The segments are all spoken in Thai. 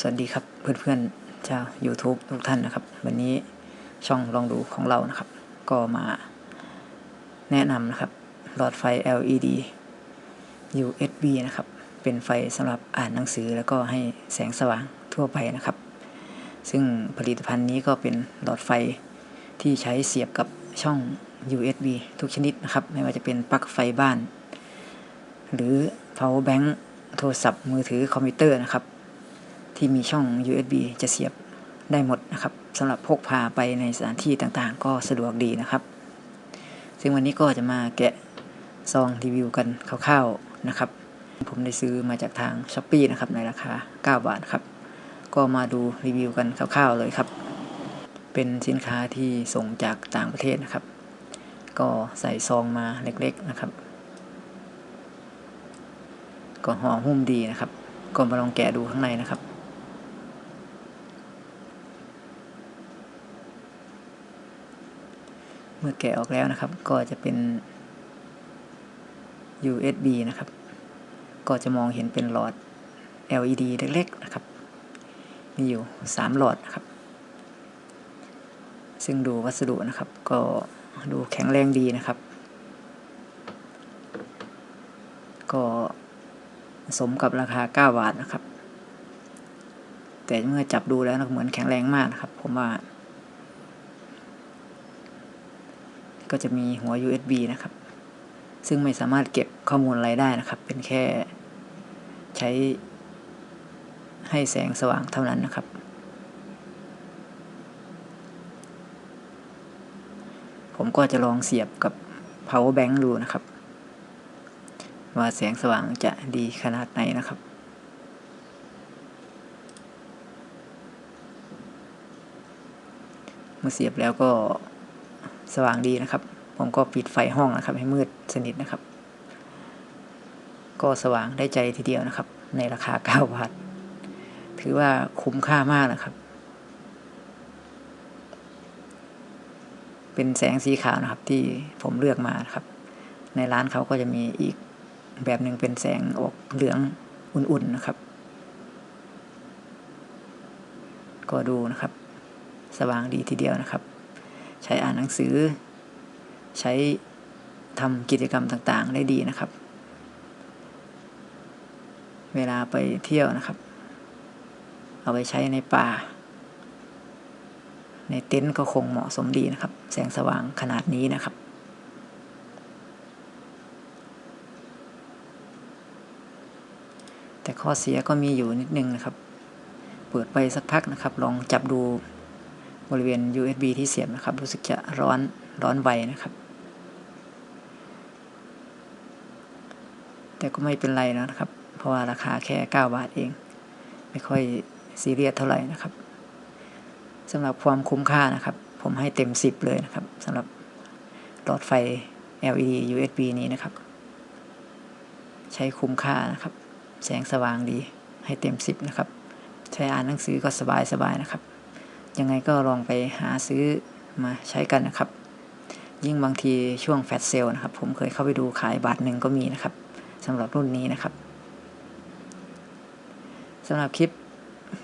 สวัสดีครับเพื่อนๆชาว YouTube ทุกท่านนะครับ วันนี้ช่องลองดูของเรานะครับ ก็มาแนะนำนะครับ หลอดไฟ LED USB นะครับ เป็นไฟสำหรับอ่านหนังสือแล้วก็ให้แสงสว่างทั่วไปนะครับ ซึ่งผลิตภัณฑ์นี้ก็เป็นหลอดไฟที่ใช้เสียบกับช่อง USB ทุกชนิดนะครับ ไม่ว่าจะเป็นปลั๊กไฟบ้าน หรือ power bank โทรศัพท์มือถือคอมพิวเตอร์นะครับ ที่มีช่อง USB จะเสียบได้หมดนะครับสำหรับพกพาไปในสถานที่ต่างๆ ก็สะดวกดีนะครับ ซึ่งวันนี้ก็จะมาแกะซองรีวิวกันคร่าวๆนะครับ ผมได้ซื้อมาจากทาง s h อ p e e นะครับในราคา 9 บาทครับ ก็มาดูรีวิวกันคร่าวๆเลยครับ เป็นสินค้าที่ส่งจากต่างประเทศนะครับ ก็ใส่ซองมาเล็กๆนะครับ ก็ห่อหุ้มดีนะครับ ก็มาลองแกะดูข้างในนะครับ เมื่อแกะออกแล้วนะครับ ก็จะเป็น USB นะครับ ก็จะมองเห็นเป็นหลอด LED เล็กๆนะครับ มีอยู่ 3 หลอดนะครับ ซึ่งดูวัสดุนะครับ ก็ดูแข็งแรงดีนะครับ ก็สมกับราคา 9 บาทนะครับ แต่เมื่อจับดูแล้วนะเหมือนแข็งแรงมากนะครับ ผมว่า ก็จะมีหัว USB นะครับ ซึ่งไม่สามารถเก็บข้อมูลอะไรได้นะครับ เป็นแค่ใช้ให้แสงสว่างเท่านั้นนะครับ ผมก็จะลองเสียบกับ power bank ดูนะครับ ว่าแสงสว่างจะดีขนาดไหนนะครับเมื่อเสียบแล้วก็ สว่างดีนะครับ ผมก็ปิดไฟห้องนะครับ ให้มืดสนิทนะครับ ก็สว่างได้ใจทีเดียวนะครับ ในราคา 9 บาท ถือว่าคุ้มค่ามากนะครับ เป็นแสงสีขาวนะครับที่ผมเลือกมาครับ ในร้านเขาก็จะมีอีกแบบหนึ่งเป็นแสงออกเหลืองอุ่นๆนะครับ ก็ดูนะครับ สว่างดีทีเดียวนะครับ ใช้อ่านหนังสือ ใช้ทำกิจกรรมต่างๆ ได้ดีนะครับ เวลาไปเที่ยวนะครับ เอาไปใช้ในป่า ในเต็นท์ก็คงเหมาะสมดีนะครับ แสงสว่างขนาดนี้นะครับแต่ข้อเสียก็มีอยู่นิดนึงนะครับ เปิดไปสักพักนะครับ ลองจับดู บริเวณ USB ที่เสียบนะครับ รู้สึกจะร้อนร้อนไวนะครับ แต่ก็ไม่เป็นไรนะครับ เพราะว่าราคาแค่ 9 บาทเอง ไม่ค่อยซีเรียสเท่าไหร่นะครับสำหรับความคุ้มค่านะครับ ผมให้เต็ม 10 เลยนะครับสำหรับหลอดไฟ LED USB นี้นะครับ ใช้คุ้มค่านะครับ แสงสว่างดีให้เต็ม 10 นะครับ ใช้อ่านหนังสือก็สบายๆนะครับ ยังไงก็ลองไปหาซื้อมาใช้กันนะครับ ยิ่งบางทีช่วงแฟตเซลนะครับ ผมเคยเข้าไปดูขายบาทหนึ่งก็มีนะครับสำหรับรุ่นนี้นะครับสำหรับคลิป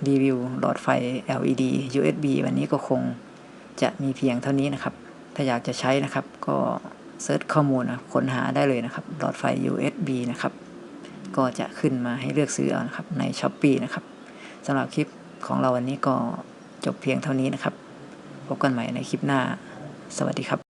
รีวิวหลอดไฟ LED USB วันนี้ก็คงจะมีเพียงเท่านี้นะครับ ถ้าอยากจะใช้นะครับ ก็เซิร์ชข้อมูลนะค้นหาได้เลยนะครับ หลอดไฟ USB นะครับ ก็จะขึ้นมาให้เลือกซื้อเอานะครับใน s h อ p e e นะครับสำหรับคลิปของเราวันนี้ก็ จบเพียงเท่านี้นะครับ พบกันใหม่ในคลิปหน้า สวัสดีครับ